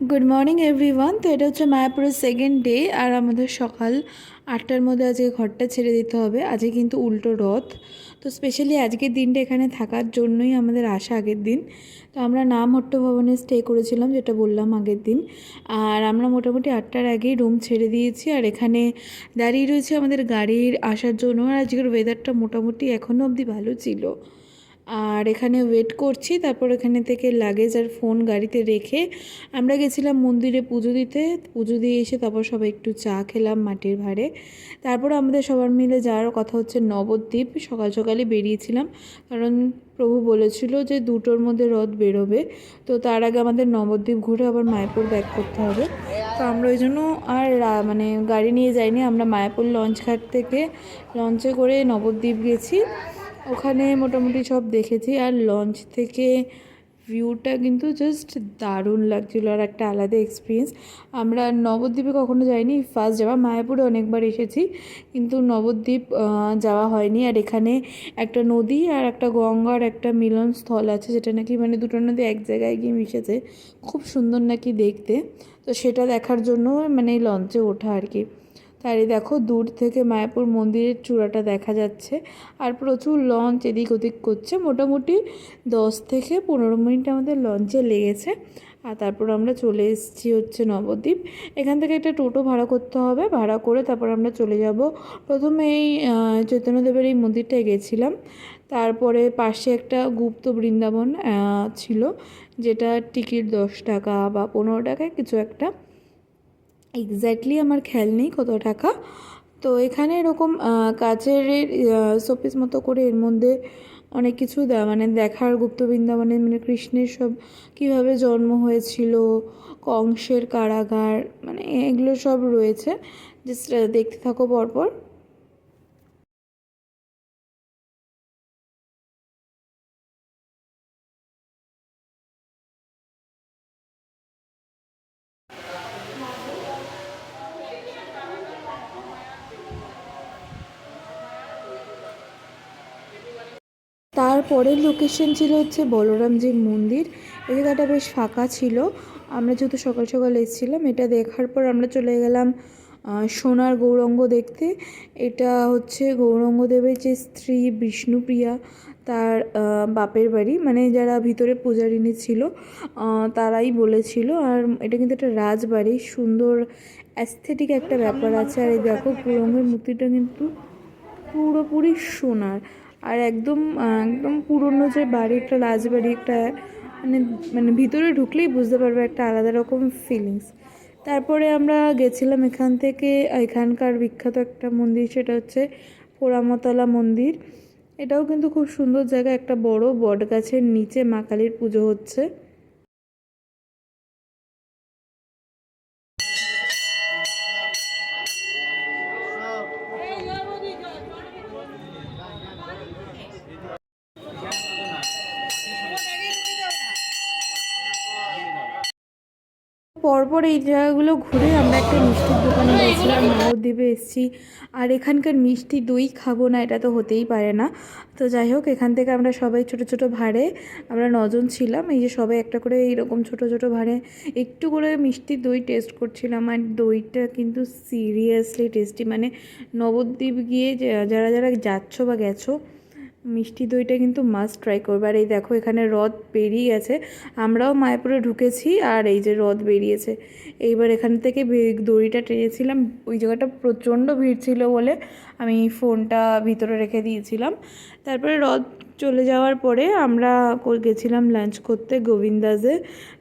Good morning everyone তো এটা হচ্ছে মায়াপুরের সেকেন্ড ডে আর আমাদের সকাল আটটার মধ্যে আজকে ঘরটা ছেড়ে দিতে হবে। আজকে কিন্তু উল্টো রথ। তো স্পেশালি আজকের দিনটা এখানে থাকার জন্যই আমাদের আসা আগের দিন। তো আমরা নাম হট্ট ভবনে স্টে করেছিলাম, যেটা বললাম আগের দিন। আর আমরা মোটামুটি আটটার আগেই রুম ছেড়ে দিয়েছি। আর এখানে দাঁড়িয়ে রয়েছে আমাদের গাড়ির আসার জন্য। আর আজকের ওয়েদারটা মোটামুটি এখনও অবধি ভালো ছিল। আর এখানে ওয়েট করছি, তারপর এখানে থেকে লাগেজ আর ফোন গাড়িতে রেখে আমরা গেছিলাম মন্দিরে পুজো দিতে। পুজো দিয়ে এসে তারপর সবাই একটু চা খেলাম মাটির ভাড়ে। তারপর আমাদের সবার মিলে যাওয়ার কথা হচ্ছে নবদ্বীপ। সকাল সকালই বেরিয়েছিলাম। কারণ প্রভু বলেছিল যে দুটোর মধ্যে রথ বেরোবে। তো তার আগে আমাদের নবদ্বীপ ঘুরে আবার মায়াপুর ব্যাক করতে হবে। তো আমরা ওই জন্য আর মানে গাড়ি নিয়ে যাইনি। আমরা মায়াপুর লঞ্চ ঘাট থেকে লঞ্চে করে নবদ্বীপ গেছি। ওখানে মোটামুটি সব দেখেছি আর লঞ্চ থেকে ভিউটা কিন্তু জাস্ট দারুণ লাগছিল আর একটা আলাদা এক্সপিরিয়েন্স আমরা নবদ্বীপে কখনো যাইনি ফার্স্ট যাওয়া। মায়াপুরে অনেকবার এসেছি, কিন্তু নবদ্বীপ যাওয়া হয়নি। আর এখানে একটা নদী আর একটা গঙ্গার একটা মিলন স্থল আছে, যেটা নাকি মানে দুটো নদী এক জায়গায় গিয়ে মিশেছে। খুব সুন্দর নাকি দেখতে। তো সেটা দেখার জন্য মানে লঞ্চে ওঠা আর কি। তারই দেখো দূর থেকে মায়াপুর মন্দিরের চূড়াটা দেখা যাচ্ছে আর প্রচুর লঞ্চ এদিক ওদিক করছে। মোটামুটি দশ থেকে পনেরো মিনিট আমাদের লঞ্চে লেগেছে। আর তারপর আমরা চলে এসেছি হচ্ছে নবদ্বীপ। এখান থেকে একটা টোটো ভাড়া করতে হবে, ভাড়া করে তারপর আমরা চলে যাব। প্রথমে এই চৈতন্যদেবের এই মন্দিরটায় গেছিলাম। তারপরে পাশে একটা গুপ্ত বৃন্দাবন ছিল, যেটা টিকিট দশ টাকা বা পনেরো টাকায় কিছু একটা। এক্স্যাক্টলি আমার খেয়াল নেই কত টাকা। তো এখানে এরকম কাচের শোপিস মতো করে এর মধ্যে অনেক কিছু মানে দেখার গুপ্ত বৃন্দাবনে মানে কৃষ্ণের সব কীভাবে জন্ম হয়েছিল, কংসের কারাগার মানে এগুলো সব রয়েছে। জাস্ট দেখতে থাকো পরপর। তারপরের লোকেশন ছিল হচ্ছে বলরামজির মন্দির। এই জায়গাটা বেশ ফাঁকা ছিল। আমরা যেহেতু সকাল সকাল এসেছিলাম, এটা দেখার পর আমরা চলে গেলাম সোনার গৌরঙ্গ দেখতে। এটা হচ্ছে গৌরঙ্গদেবের যে স্ত্রী বিষ্ণুপ্রিয়া, তার বাপের বাড়ি। মানে যারা ভিতরে পূজারিনী ছিল তারাই বলেছিল। আর এটা কিন্তু একটা রাজবাড়ি, সুন্দর অ্যাস্থেটিক একটা ব্যাপার আছে। আর এই দেখো, গৌরঙ্গের মূর্তিটা কিন্তু পুরোপুরি সোনার। আর একদম একদম পুরনো যে বাড়ি, একটা রাজবাড়ি, একটা মানে মানে ভিতরে ঢুকলেই বুঝতে পারবে একটা আলাদা রকম ফিলিংস তারপরে আমরা গেছিলাম এখান থেকে, এখানকার বিখ্যাত একটা মন্দির, সেটা হচ্ছে পোড়ামতলা মন্দির। এটাও কিন্তু খুব সুন্দর জায়গা, একটা বড় বট গাছের নিচে মা কালীর পুজো হচ্ছে। পরপর এই জায়গাগুলো ঘুরে আমরা একটা মিষ্টির দোকানে গেছিলাম নবদ্বীপে এসেছি। আর এখানকার মিষ্টি দই খাব না, এটা তো হতেই পারে না। তো যাই হোক, এখান থেকে আমরা সবাই ছোট ছোট ভাড়ে, আমরা নজন ছিলাম। এই যে সবাই একটা করে এইরকম ছোট ছোট ভাড়ে, একটু করে মিষ্টি দই টেস্ট করছিলাম। আর দইটা কিন্তু সিরিয়াসলি টেস্টি মানে নবদ্বীপ গিয়ে যারা যারা যাচ্ছ বা গেছো মিষ্টি দইটা কিন্তু মাস্ট ট্রাই করবে। আর এই দেখো, এখানে রথ বেরিয়ে গেছে। আমরাও মায়াপুরে ঢুকেছি আর এই যে রদ বেরিয়েছে। এইবার এখান থেকে দড়িটা টেনেছিলাম। ওই জায়গাটা প্রচণ্ড ভিড় ছিল বলে আমি ফোনটা ভিতরে রেখে দিয়েছিলাম। তারপরে রথ চলে যাওয়ার পরে আমরা গেছিলাম লাঞ্চ করতে গোবিন্দাসে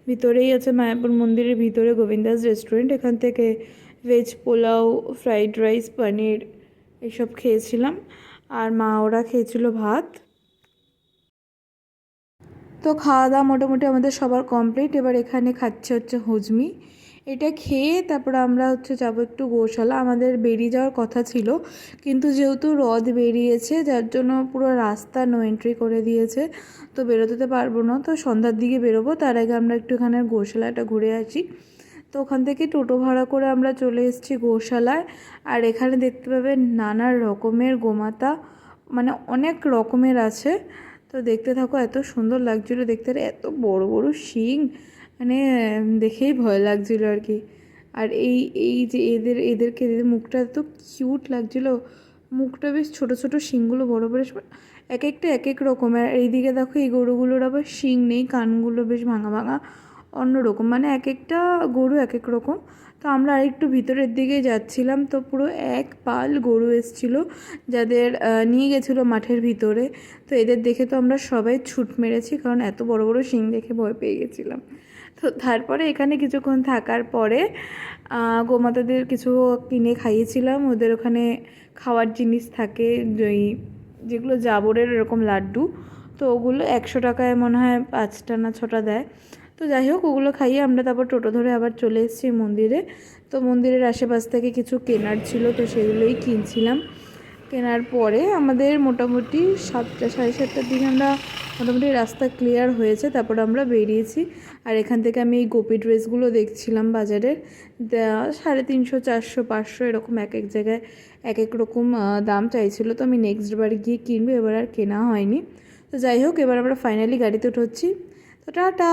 ভিতরেই আছে মায়াপুর মন্দিরের ভিতরে গোবিন্দাস রেস্টুরেন্ট এখান থেকে veg pulao fried rice paneer এসব খেয়েছিলাম। আর মা ওরা খেয়েছিল ভাত। তো খাওয়া দাওয়া মোটামুটি আমাদের সবার কমপ্লিট এবার এখানে খাচ্ছে হচ্ছে হুজমি। এটা খেয়ে তারপর আমরা হচ্ছে যাব একটু গোশালা। আমাদের বেরিয়ে যাওয়ার কথা ছিল। কিন্তু যেহেতু হ্রদ বেরিয়েছে, যার জন্য পুরো রাস্তা নো এন্ট্রি করে দিয়েছে। তো বেরোতে পারব না। তো সন্ধ্যার দিকে বেরোবো। তার আগে আমরা একটু এখানে গোশালাটা ঘুরে আসি। তো ওখান থেকে টোটো ভাড়া করে আমরা চলে এসেছি গোশালায়। আর এখানে দেখতে পাবেন নানা রকমের গোমাতা মানে অনেক রকমের আছে। তো দেখতে থাকো, এত সুন্দর লাগছিল দেখতে। এত বড় বড় শিং মানে দেখেই ভয় লাগছিল আর কি। আর এই এই যে এদের, এদেরকে এদের মুখটা এত কিউট লাগছিল। মুখটা বেশ ছোট ছোট শিংগুলো বড় বড় এক একটা এক এক রকম আর এইদিকে দেখো এই গরুগুলোর আবার শিং নেই, কানগুলো বেশ ভাঙা ভাঙা। অন্যরকম মানে এক একটা গরু এক এক রকম। তো আমরা আরেকটু ভিতরের দিকে যাচ্ছিলাম, তো পুরো এক পাল গরু এসছিল যাদের নিয়ে গেছিল মাঠের ভিতরে। তো এদের দেখে তো আমরা সবাই ছুট মেরেছি, কারণ এত বড় বড় শিং দেখে ভয় পেয়ে গেছিলাম। তো তারপরে এখানে কিছুক্ষণ থাকার পরে গোমাতাদের কিছু কিনে খাইয়েছিলাম। ওদের ওখানে খাওয়ার জিনিস থাকে ওই যেগুলো জাবরের এরকম লাড্ডু। তো ওগুলো একশো টাকায় মনে হয় পাঁচটা না ছটা দেয়। তো যাই হোক, ওগুলো খাইয়ে আমরা তারপর টোটো ধরে আবার চলে এসেছি মন্দিরে। তো মন্দিরের আশেপাশ থেকে কিছু কেনার ছিল, তো সেগুলোই কিনছিলাম। কেনার পরে আমাদের মোটামুটি সাতটা, সাড়ে সাতটার দিকে আমরা মোটামুটি রাস্তা ক্লিয়ার হয়েছে, তারপর আমরা বেরিয়েছি। আর এখান থেকে আমি এই গোপি ড্রেসগুলো দেখছিলাম বাজারে সাড়ে তিনশো, চারশো, পাঁচশো এরকম এক এক জায়গায় এক এক রকম দাম চাইছিল। তো আমি নেক্সট বার গিয়ে কিনবো, এবার আর কেনা হয়নি। তো যাই হোক, এবার আমরা ফাইনালি গাড়িতে উঠছি। তো টাটা!